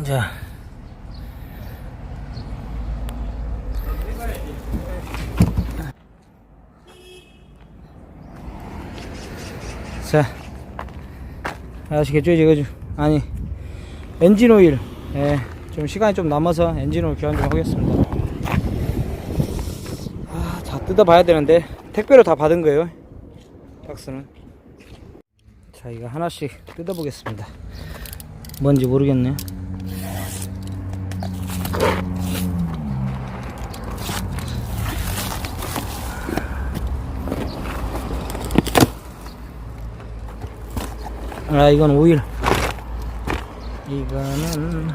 자. 자. 아시겠죠? 이거 좀, 아니, 엔진 오일. 예, 좀 시간이 좀 남아서 엔진 오일 교환 좀 하겠습니다. 아, 다 뜯어봐야 되는데, 택배로 다 받은 거예요. 박스는. 자, 이거 하나씩 뜯어보겠습니다. 뭔지 모르겠네요. 아, 이건 오일. 이거는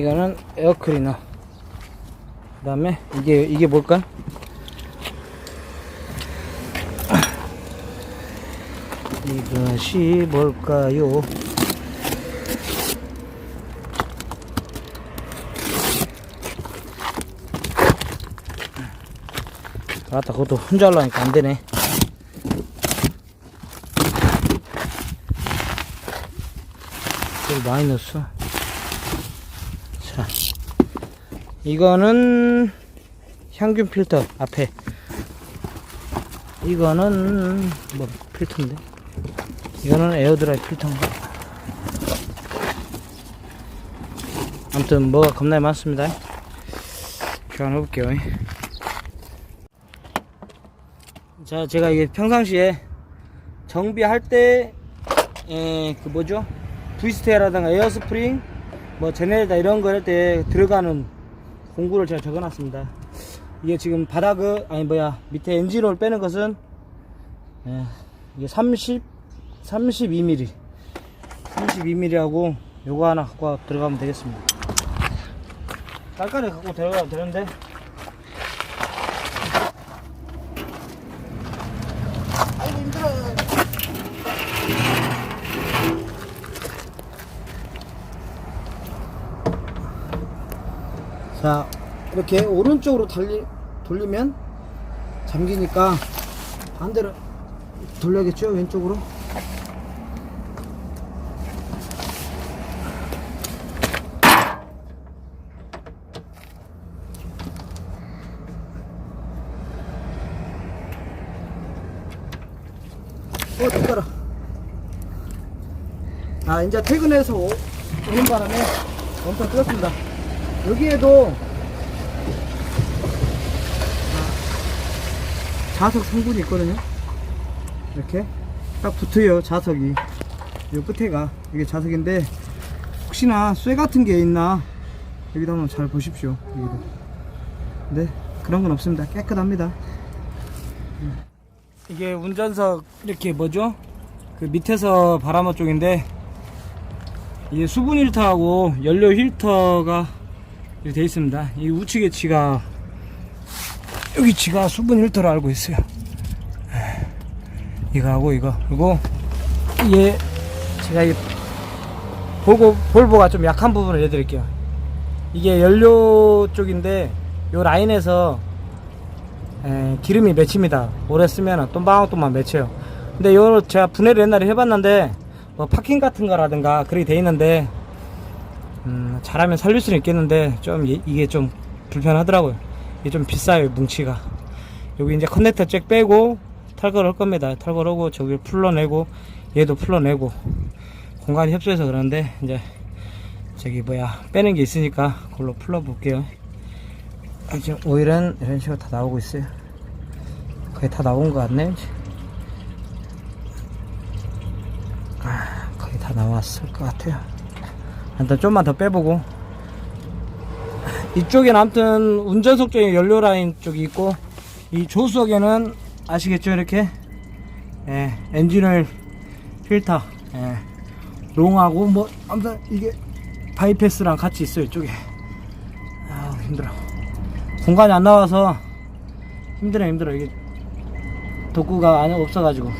이거는 에어클리너. 그 다음에 이게 이게 뭘까? 이것이 뭘까요? 아따 그것도 혼자 하려니까 안 되네. 좀 많이 넣었어. 자, 이거는 향균 필터 앞에. 이거는 뭐 필터인데. 이거는 에어드라이 필터인가. 아무튼 뭐가 겁나게 많습니다. 교환해 볼게요. 자, 제가 이게 평상시에 정비할 때, 에, 그 뭐죠? 브이스테라든가 에어스프링, 뭐 제네레다 이런 거 할 때 들어가는 공구를 제가 적어놨습니다. 이게 지금 바닥을 아니 뭐야 밑에 엔진오일 빼는 것은 예, 이게 30 32mm 32mm하고 요거 하나 갖고 들어가면 되겠습니다. 깔깔이 갖고 들어가면 되는데 아이고 힘들어. 자 이렇게 오른쪽으로 달리, 돌리면 잠기니까 반대로 돌려야겠죠? 왼쪽으로? 어 됐더라. 아 이제 퇴근해서 오- 오는 바람에 엄청 뜨겁습니다 여기에도 자석 성분이 있거든요. 이렇게 딱 붙어요 자석이. 요 끝에가 이게 자석인데 혹시나 쇠 같은 게 있나 여기다 한번 잘 보십시오. 여기도. 네 그런 건 없습니다. 깨끗합니다. 이게 운전석 이렇게 뭐죠? 그 밑에서 바람호 쪽인데 이게 수분 힐터하고 연료 힐터가 이렇게 되어 있습니다. 이 우측에 치가 여기 치가 수분 힐터로 알고 있어요. 에, 이거하고 이거 그리고 얘 제가 이 볼보 볼보가 좀 약한 부분을 해드릴게요. 이게 연료 쪽인데 요 라인에서 에, 기름이 맺힙니다. 오래 쓰면 똥방똥만 맺혀요. 근데 요 제가 분해를 옛날에 해봤는데 뭐 파킹 같은 거라든가 그렇게 돼 있는데 음, 잘하면 살릴 수는 있겠는데 좀 이- 이게 좀 불편하더라고요. 이게 좀 비싸요 뭉치가. 여기 이제 커넥터 잭 빼고 탈거를 할 겁니다. 탈거를 하고 저기 풀러내고 얘도 풀러내고 공간이 협소해서 그러는데 이제 저기 뭐야 빼는 게 있으니까 그걸로 풀러 볼게요. 아, 지금 오일은 이런 식으로 다 나오고 있어요. 거의 다 나온 것 같네. 아, 거의 다 나왔을 것 같아요. 일단 좀만 더 빼보고. 이쪽에는 아무튼 운전석 쪽에 연료 라인 쪽이 있고 이 조수석에는 아시겠죠? 이렇게? 예, 엔진오일 필터 예, 롱하고 뭐 아무튼 이게 바이패스랑 같이 있어요 이쪽에. 아 힘들어. 공간이 안 나와서 힘들어 힘들어. 이게 도구가 안에 없어가지고.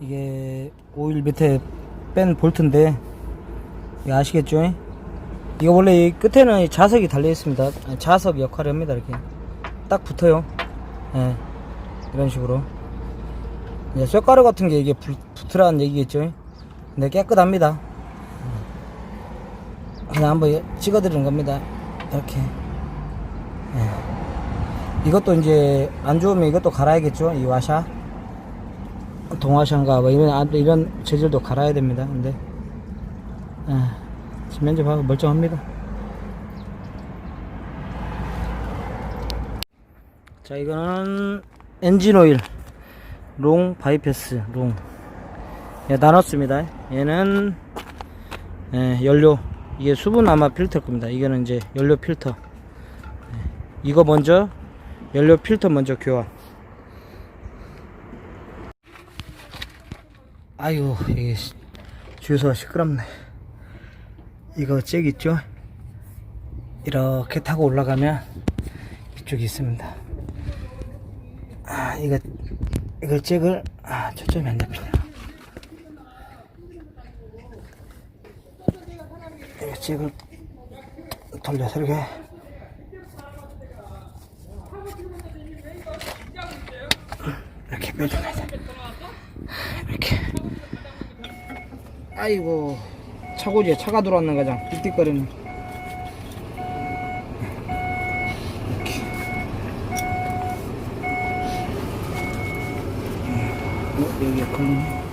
이게 오일 밑에 뺀 볼트인데 아시겠죠? 이거 원래 이 끝에는 이 자석이 달려 있습니다. 자석 역할을 합니다. 이렇게 딱 붙어요. 예, 이런 식으로. 이제 쇳가루 같은 게 이게 붙- 붙으라는 얘기겠죠? 근데 깨끗합니다. 그냥 한번 찍어드리는 겁니다. 이렇게. 예. 이것도 이제 안 좋으면 이것도 갈아야겠죠? 이 와샤. 동화샤인가 뭐 이런 아, 이런 재질도 갈아야 됩니다. 근데 예. 지금 면접하고 멀쩡합니다. 자 이거는 엔진 오일 롱 바이패스 롱 예, 나눴습니다. 얘는 예, 연료 이게 수분 아마 필터일 겁니다. 이거는 이제 연료 필터. 예, 이거 먼저 연료 필터 먼저 교환. 아유 이게 시- 주유소가 시끄럽네. 이거 잭 있죠? 이렇게 타고 올라가면 이쪽이 있습니다. 아 이거 이걸 잭을 아 초점이 안 잡히네. 이거 잭을 돌려서 이렇게 이렇게 빼줘야 돼. 이렇게. 아이고 차고지에 차가 들어왔는 가장. 이렇게. 어, 여기에 걸리네.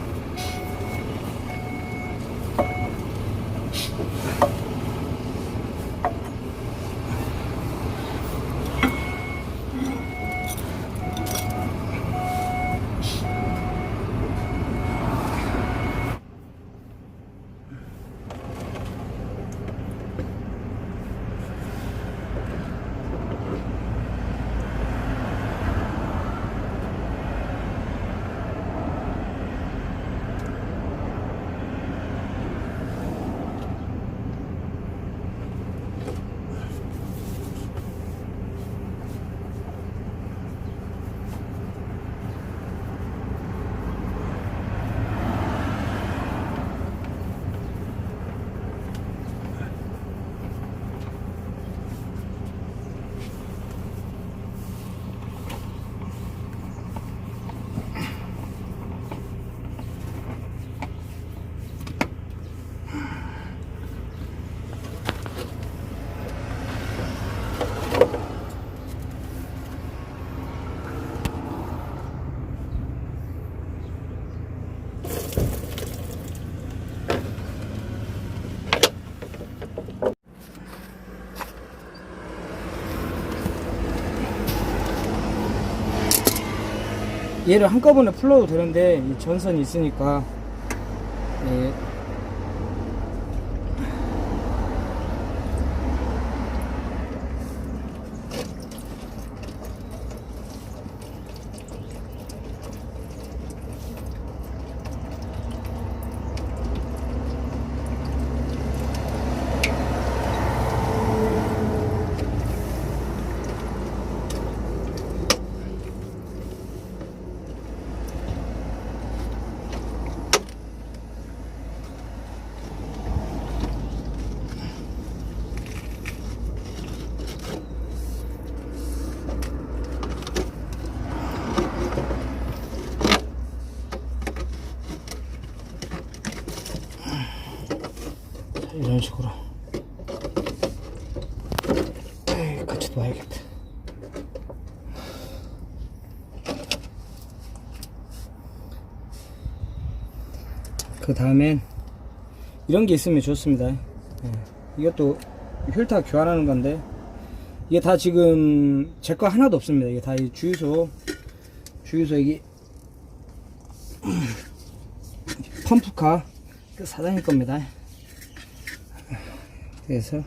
얘를 한꺼번에 풀러도 되는데 이 전선이 있으니까 예. 식으로. 에이, 같이 놔야겠다. 그 다음엔 이런 게 있으면 좋습니다. 예. 이것도 필터 교환하는 건데 이게 다 지금 제 거 하나도 없습니다. 이게 다이 주유소 주유소 이게 펌프카 그 사장님 겁니다 그래서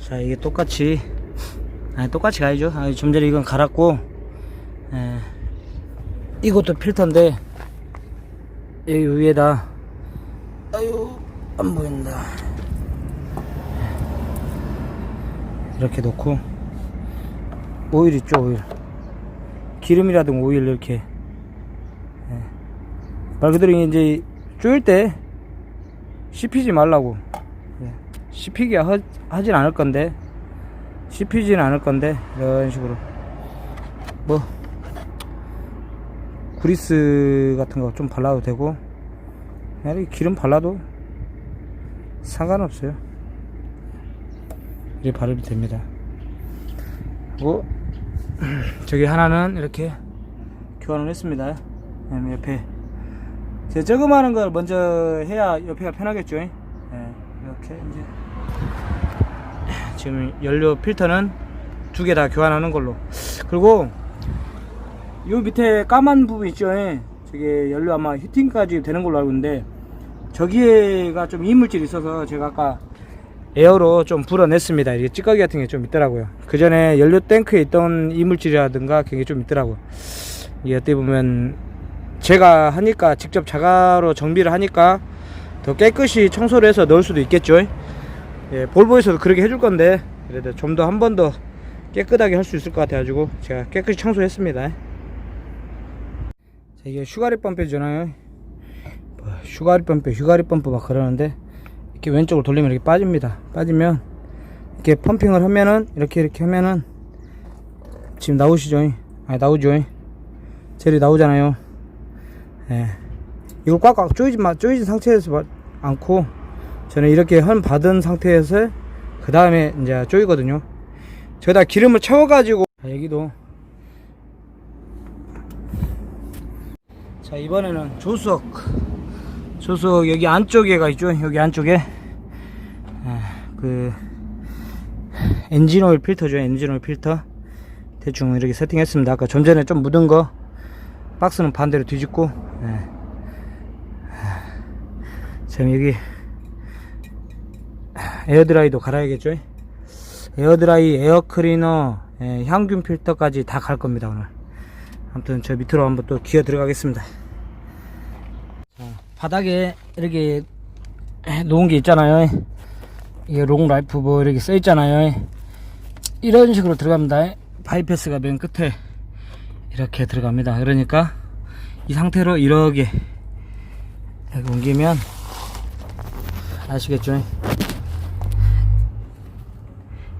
자 이게 똑같이 아니 똑같이 가야죠. 아, 좀 전에 이건 갈았고. 이것도 필터인데. 여기 위에다. 아유 안 보인다. 이렇게 놓고. 오일 있죠 오일. 기름이라든 오일 이렇게. 예. 말 그대로 이제 쪼일 때 씹히지 말라고. 예. 씹히게 하, 하진 않을 건데. 씹히진 않을 건데. 이런 식으로. 뭐 그리스 같은 거 좀 발라도 되고 그냥 기름 발라도 상관없어요. 이렇게 바르면 됩니다. 그리고 저기 하나는 이렇게 교환을 했습니다. 옆에 제 저금하는 걸 먼저 해야 옆에가 편하겠죠? 예, 이렇게 이제 지금 연료 필터는 두 개 다 교환하는 걸로. 그리고 요 밑에 까만 부분 있죠 예. 저게 연료 아마 히팅까지 되는 걸로 알고 있는데 저기에가 좀 이물질이 있어서 제가 아까 에어로 좀 불어냈습니다. 이게 찌꺼기 같은 게 좀 있더라고요. 그 전에 연료 탱크에 있던 이물질이라든가 그게 좀 있더라고요. 이게 어떻게 보면 제가 하니까 직접 자가로 정비를 하니까 더 깨끗이 청소를 해서 넣을 수도 있겠죠 예, 볼보에서도 그렇게 해줄 건데 그래도 좀 더 한 번 더 깨끗하게 할 수 있을 것 같아 가지고 제가 깨끗이 청소했습니다 자, 이게 슈가리 펌프잖아요. 뭐, 슈가리 펌프 슈가리 펌프 막 그러는데 이렇게 왼쪽으로 돌리면 이렇게 빠집니다. 빠지면 이렇게 펌핑을 하면은 이렇게 이렇게 하면은 지금 나오시죠? 아 나오죠? 젤이 나오잖아요. 예. 이걸 꽉꽉 조이지 마 조이진 상태에서 마- 않고 저는 이렇게 헌 받은 상태에서 그 다음에 이제 조이거든요. 저기다 기름을 채워가지고 자, 여기도 자 이번에는 조수석. 조수석 여기 안쪽에가 있죠? 여기 안쪽에. 아, 그 엔진오일 필터죠? 엔진오일 필터. 대충 이렇게 세팅했습니다. 아까 좀 전에 좀 묻은 거 박스는 반대로 뒤집고 예. 지금 여기 에어드라이도 갈아야겠죠? 에어드라이 에어클리너 예, 향균 필터까지 다 갈 겁니다 오늘 아무튼 저 밑으로 한번 또 기어 들어가겠습니다. 자, 바닥에 이렇게 놓은 게 있잖아요. 이게 롱라이프 뭐 이렇게 써 있잖아요. 이런 식으로 들어갑니다. 바이패스가 맨 끝에 이렇게 들어갑니다. 그러니까 이 상태로 이렇게 옮기면 아시겠죠?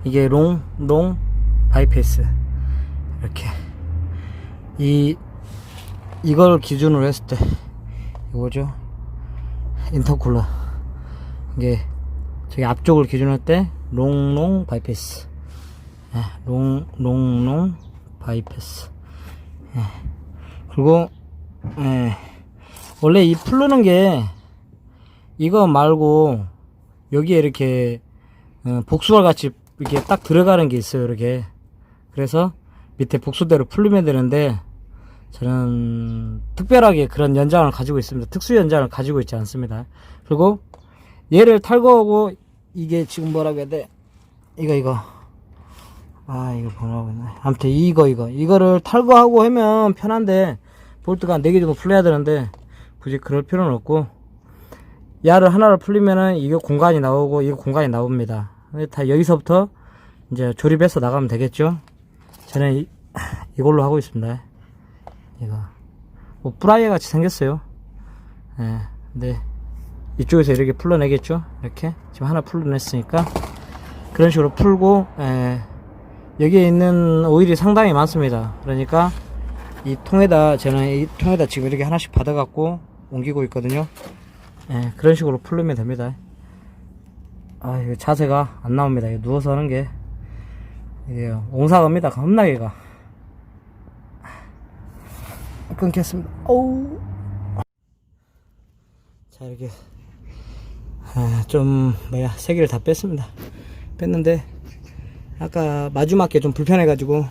이게 롱, 롱, 바이패스. 이렇게. 이, 이걸 기준으로 했을 때, 이거죠. 인터쿨러. 이게, 저기 앞쪽을 기준으로 할 때, 롱, 롱, 바이패스. 예, 롱, 롱, 롱, 바이패스. 예. 그리고, 예. 원래 이 풀르는 게, 이거 말고, 여기에 이렇게, 어, 복수알 같이 이렇게 딱 들어가는 게 있어요, 이렇게. 그래서 밑에 복수대로 풀리면 되는데, 저는 특별하게 그런 연장을 가지고 있습니다. 특수 연장을 가지고 있지 않습니다. 그리고 얘를 탈거하고 이게 지금 뭐라고 해야 돼? 이거, 이거. 아, 이거 뭐라고 했나. 아무튼 이거, 이거. 이거를 탈거하고 하면 편한데, 볼트가 한 4개 정도 풀려야 되는데, 굳이 그럴 필요는 없고, 야를 하나를 풀리면은 이게 공간이 나오고, 이거 공간이 나옵니다. 다 여기서부터 이제 조립해서 나가면 되겠죠. 저는 이, 이걸로 하고 있습니다. 이거 뭐 브라이어 같이 생겼어요. 예, 근데 이쪽에서 이렇게 풀러내겠죠. 이렇게 지금 하나 풀러냈으니까 그런 식으로 풀고 예, 여기에 있는 오일이 상당히 많습니다. 그러니까 이 통에다 저는 이 통에다 지금 이렇게 하나씩 받아갖고 옮기고 있거든요. 예, 그런 식으로 풀르면 됩니다. 아, 이거 자세가 안 나옵니다. 누워서 하는 게. 이게 옹사 갑니다. 겁나게 가. 끊겼습니다. 어우. 자, 이렇게. 아, 좀, 뭐야, 세 개를 다 뺐습니다. 뺐는데, 아까 마주맞게 좀 불편해가지고,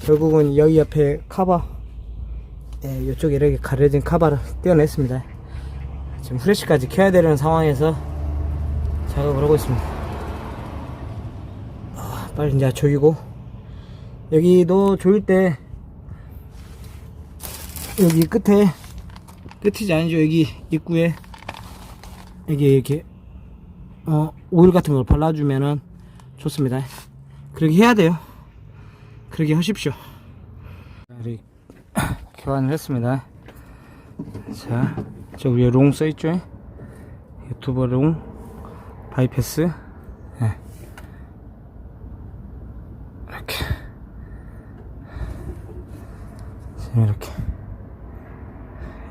결국은 여기 옆에 카바, 예, 이쪽에 이렇게 가려진 카바를 떼어냈습니다. 지금 후레쉬까지 켜야 되는 상황에서 작업을 하고 있습니다. 빨리 이제 조이고. 여기도 조일 때 여기 끝에 끝이지 아니죠? 여기 입구에 여기 이렇게 어 오일 같은 걸 발라주면은 좋습니다. 그렇게 해야 돼요. 그렇게 하십시오. 자, 우리 교환을 했습니다. 자, 저 위에 롱 써있죠? 유튜버 롱 바이패스 예. 이렇게 지금 이렇게.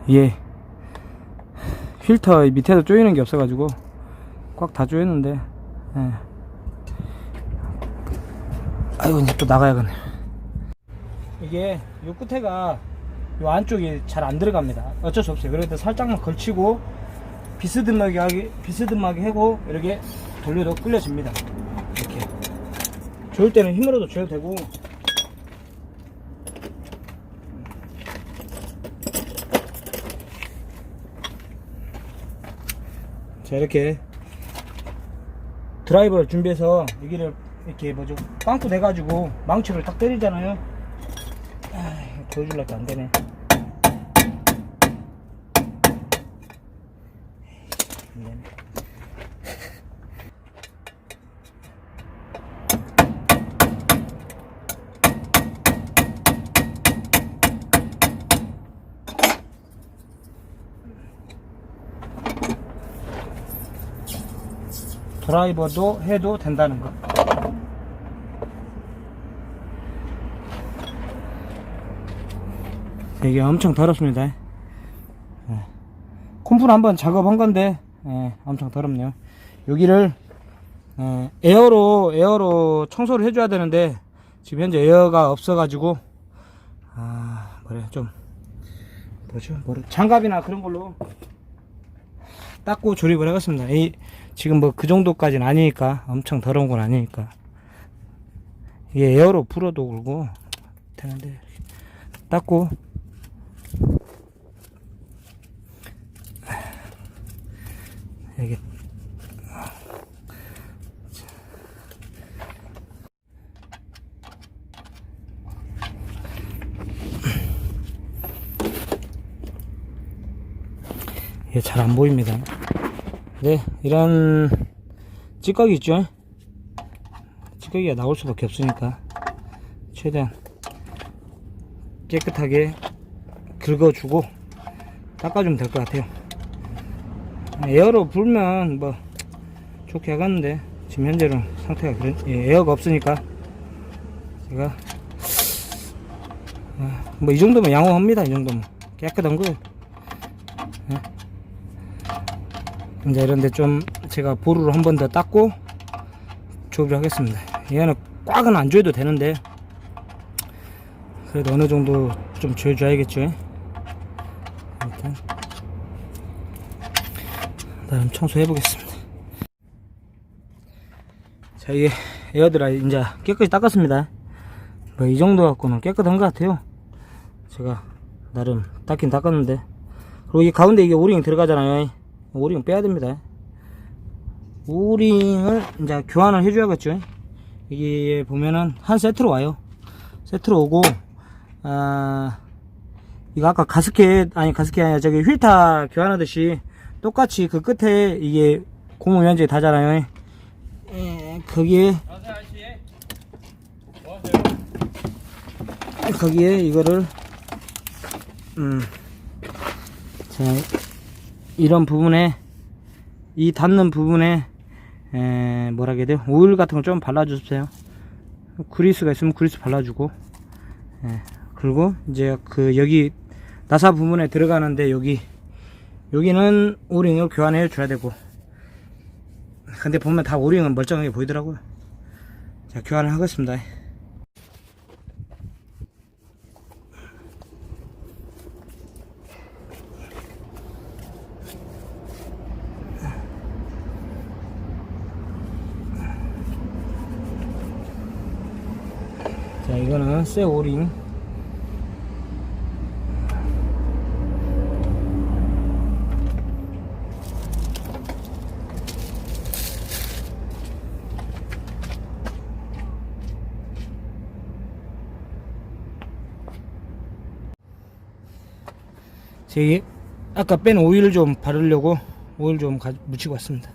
예 필터 밑에도 조이는 게 없어가지고 꽉 다 조였는데 예. 아이고 이제 또 나가야겠네. 이게 요 끝에가 요 안쪽이 잘 안 들어갑니다. 어쩔 수 없어요. 그래도 살짝만 걸치고 비스듬하게 하게 비스듬하게 하고 이렇게 돌려도 끌려집니다. 이렇게. 조일 때는 힘으로도 조여도 되고 자 이렇게 드라이버를 준비해서 여기를 이렇게 뭐죠? 빵꾸 내가지고 망치를 딱 때리잖아요. 아 안되네 안되네 드라이버도 해도 된다는 거. 이게 엄청 더럽습니다. 예. 콤프를 한번 작업한 건데 예, 엄청 더럽네요. 여기를 예, 에어로 에어로 청소를 해줘야 되는데 지금 현재 에어가 없어가지고 아 뭐래 좀 뭐죠 뭐래 장갑이나 그런 걸로 닦고 조립을 하겠습니다. 이, 지금 뭐 그 정도까지는 아니니까 엄청 더러운 건 아니니까. 이게 에어로 불어도 그러고 되는데. 닦고. 이게 잘 안 보입니다. 네, 이런 찌꺼기 있죠? 찌꺼기가 나올 수밖에 없으니까 최대한 깨끗하게 긁어주고 닦아주면 될 것 같아요. 에어로 불면 뭐 좋게 하겠는데 지금 현재는 상태가 그런 예, 에어가 없으니까 제가 뭐 이 정도면 양호합니다. 이 정도면 깨끗한 거예요. 이제 이런데 좀 제가 보루로 한번 더 닦고 조업을 하겠습니다. 얘는 꽉은 안 조여도 되는데 그래도 어느 정도 좀 조여줘야겠죠. 일단 나름 청소해 보겠습니다. 자 이게 에어드라 이제 깨끗이 닦았습니다. 뭐 이 정도 갖고는 깨끗한 것 같아요. 제가 나름 닦긴 닦았는데 그리고 이 가운데 이게 오링이 들어가잖아요. 오링 빼야 됩니다. 오링을 이제 교환을 해줘야겠죠. 이게 보면은 한 세트로 와요. 세트로 오고, 아, 이거 아까 가스켓, 아니 가스켓 아니라 저기 휠타 교환하듯이 똑같이 그 끝에 이게 고무 면적이 다잖아요. 에, 거기에, 거기에 이거를, 음, 자, 이런 부분에 이 닿는 부분에 에, 뭐라 해야 돼요? 오일 같은 걸좀 발라주세요. 그리스가 있으면 그리스 발라주고 에, 그리고 이제 그 여기 나사 부분에 들어가는데 여기 여기는 오링을 교환해 줘야 되고 근데 보면 다 오링은 멀쩡하게 보이더라고요. 자 교환을 하겠습니다 이거는 새 오링. 제 아까 뺀 오일 좀 바르려고 오일 좀 묻히고 왔습니다.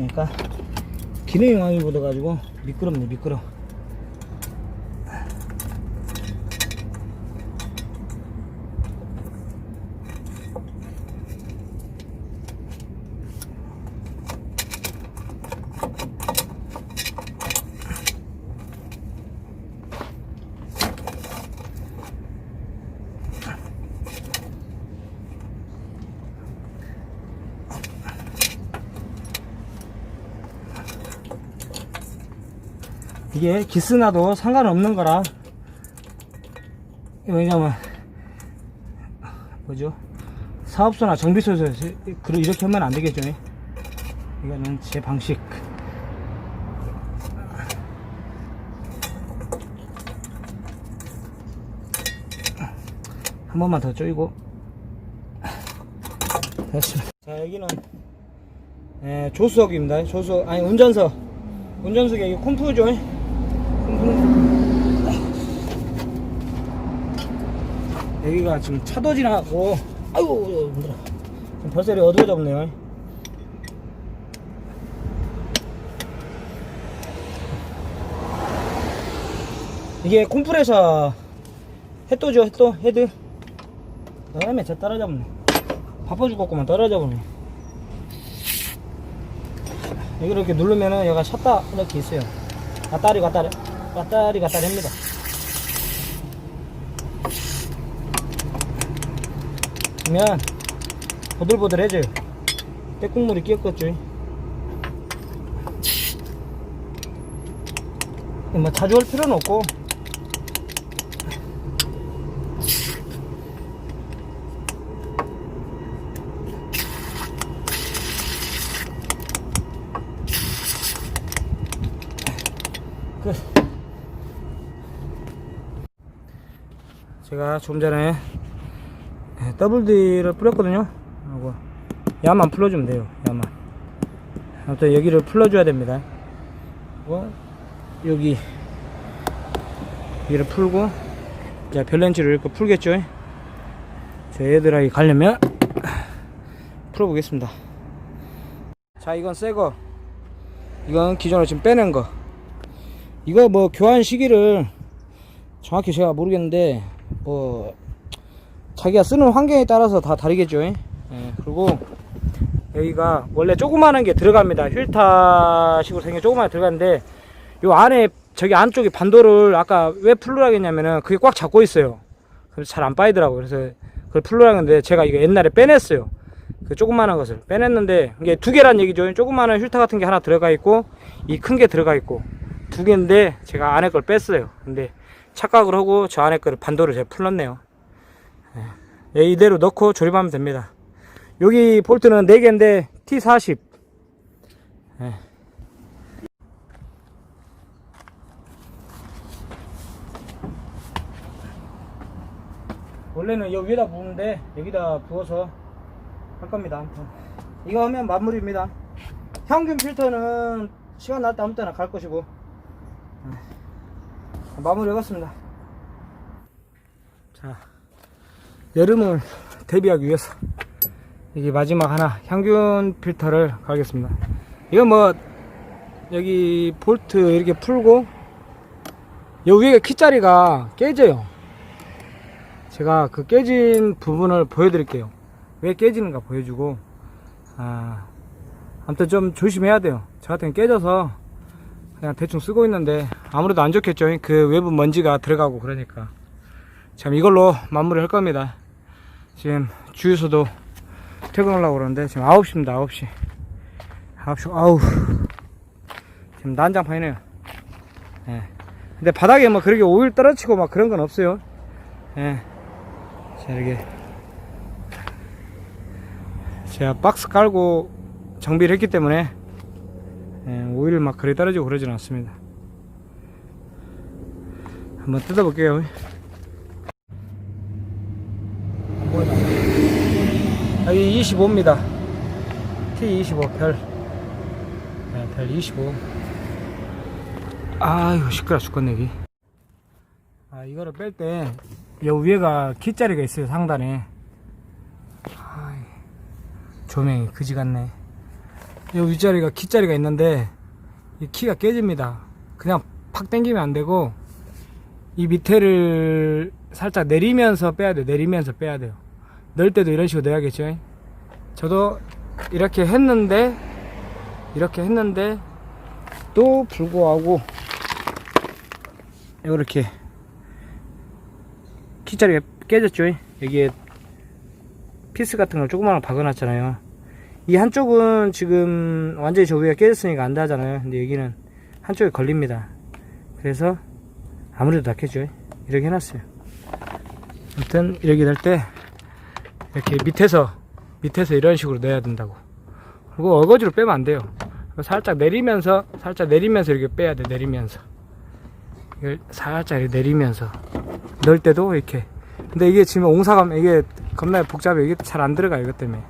쪼였으니까 기능이 많이 묻어가지고 미끄럽네 미끄러 이게 기스나도 상관없는 거라. 왜냐면 뭐죠? 사업소나 정비소에서 이렇게 하면 안 되겠죠. 이거는 제 방식. 한 번만 더 조이고. 됐습니다. 자 여기는 예, 조수석입니다. 조수석 아니 운전석. 운전석에 콤프죠. 콤프 여기가 지금 차도 지나고. 아이고 힘들어. 지금 벌써 이렇게 어두워졌네요. 이게 콤프레서 헤도죠 헤도? 헤드? 그다음에 저 따라잡네. 바빠 죽겠구만 따라잡네. 여기 이렇게 누르면은 여기가 셨다 이렇게 있어요. 왔다리 갔다리 왔다리 갔다리 합니다. 그러면 보들보들해져요. 때국물이 끼었겠죠. 뭐 자주 할 필요는 없고 제가 좀 전에 예, 더블 D를 뿌렸거든요. 하고 야만 풀어주면 돼요. 야만. 아무튼 여기를 풀어줘야 됩니다. 그리고 여기 여기를 풀고 자 별렌치를 이렇게 풀겠죠. 저 애들하게 가려면 풀어보겠습니다. 자 이건 새거 이건 기존으로 지금 빼낸 거 이거 뭐 교환 시기를 정확히 제가 모르겠는데 뭐 자기가 쓰는 환경에 따라서 다 다르겠죠. 예, 그리고 여기가 원래 조그마한 게 들어갑니다. 휠타식으로 생긴 조그마한 게 들어가는데 요 안에 저기 안쪽에 반도를 아까 왜 풀르라 했냐면은 그게 꽉 잡고 있어요. 그래서 잘 안 빠지더라고요. 그래서 그걸 풀르라 했는데 제가 이거 옛날에 빼냈어요. 그 조그마한 것을 빼냈는데 이게 두 개란 얘기죠. 조그마한 휠타 같은 게 하나 들어가 있고 이 큰 게 들어가 있고 두 개인데 제가 안에 걸 뺐어요. 근데 착각을 하고 저 안에 거를 반도를 제가 풀렀네요. 예, 이대로 넣고 조립하면 됩니다. 여기 볼트는 4개인데 T40. 예. 원래는 여기 위에다 부는데 여기다 부어서 할 겁니다. 아무튼. 이거 하면 마무리입니다. 향균 필터는 시간 날 때 아무 때나 갈 것이고 예. 마무리 해봤습니다. 자, 여름을 대비하기 위해서 이게 마지막 하나 향균 필터를 갈겠습니다. 이건 뭐 여기 볼트 이렇게 풀고 요 위에 키자리가 깨져요. 제가 그 깨진 부분을 보여드릴게요. 왜 깨지는가 보여주고 아 아무튼 좀 조심해야 돼요. 저 같은 깨져서 그냥 대충 쓰고 있는데 아무래도 안 좋겠죠. 그 외부 먼지가 들어가고 그러니까 참 이걸로 마무리 할 겁니다. 지금 주유소도 퇴근하려고 그러는데 지금 9시입니다. 9시. 9시. 아우. 지금 난장판이네요. 예. 근데 바닥에 뭐 그렇게 오일 떨어지고 막 그런 건 없어요. 예. 자, 이렇게 제가 박스 깔고 정비를 했기 때문에 예, 오일 막 그래 떨어지고 그러진 않습니다. 한번 뜯어볼게요. 여기 25입니다. T25 별. 네, 별 25. 아이고, 시끄러 죽겠네, 여기. 아, 이거를 뺄 때, 요 위에가 키자리가 있어요, 상단에. 아이, 조명이 그지 같네. 요 윗자리가 키자리가 있는데, 이 키가 깨집니다. 그냥 팍 당기면 안 되고, 이 밑에를 살짝 내리면서 빼야 돼요. 내리면서 빼야 돼요. 넣을 때도 이런 식으로 넣어야겠죠. 저도 이렇게 했는데, 이렇게 했는데, 또 불구하고, 이렇게, 키자리가 깨졌죠. 여기에 피스 같은 걸 조그마한 거 박아놨잖아요. 이 한쪽은 지금 완전히 저 위가 깨졌으니까 안 닿잖아요. 근데 여기는 한쪽에 걸립니다. 그래서 아무래도 닿겠죠. 이렇게 해놨어요. 아무튼 이렇게 될 때 이렇게 밑에서 밑에서 이런 식으로 넣어야 된다고. 그리고 어거지로 빼면 안 돼요. 살짝 내리면서 살짝 내리면서 이렇게 빼야 돼. 내리면서 이걸 살짝 이렇게 내리면서 넣을 때도 이렇게. 근데 이게 지금 옹사감 이게 겁나 복잡해. 이게 잘 안 들어가 요 이것 때문에.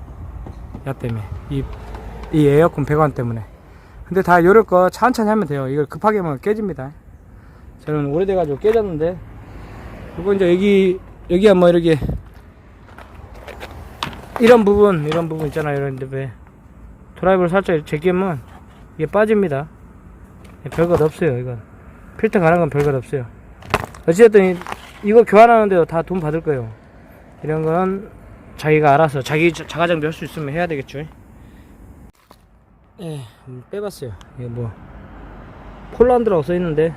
야 때문에. 이, 이 에어컨 배관 때문에. 근데 다 요럴 거 천천히 하면 돼요. 이걸 급하게 하면 깨집니다. 저는 오래돼 가지고 깨졌는데. 그리고 이제 여기 여기야 뭐 이렇게 이런 부분 이런 부분 있잖아요. 이런 데 왜 드라이브를 살짝 제끼면 이게 빠집니다. 별것 없어요 이건. 필터 가는 건 별것 없어요. 어찌됐든 이- 이거 교환하는데도 다돈 받을 거예요. 이런 건 자기가 알아서 자기 자- 자가정비 할 수 있으면 해야 되겠죠 예 음, 빼봤어요 이거 뭐 폴란드라고 써있는데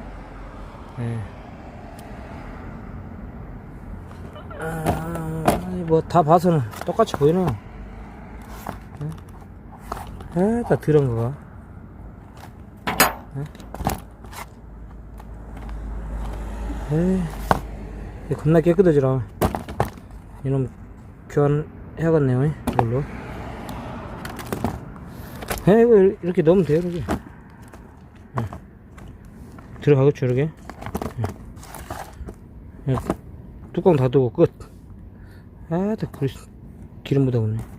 예. 아, 뭐다 봐서는 똑같이 보이네요. 에, 다 들은 거가. 에, 에, 겁나 깨끗해지라. 이놈 교환해야겠네요, 이걸로. 에, 이거 이렇게 넣으면 돼요, 이렇게. 예. 들어가겠죠, 이렇게. 예. 뚜껑 닫고 끝. 아, 다 기름 묻어오네.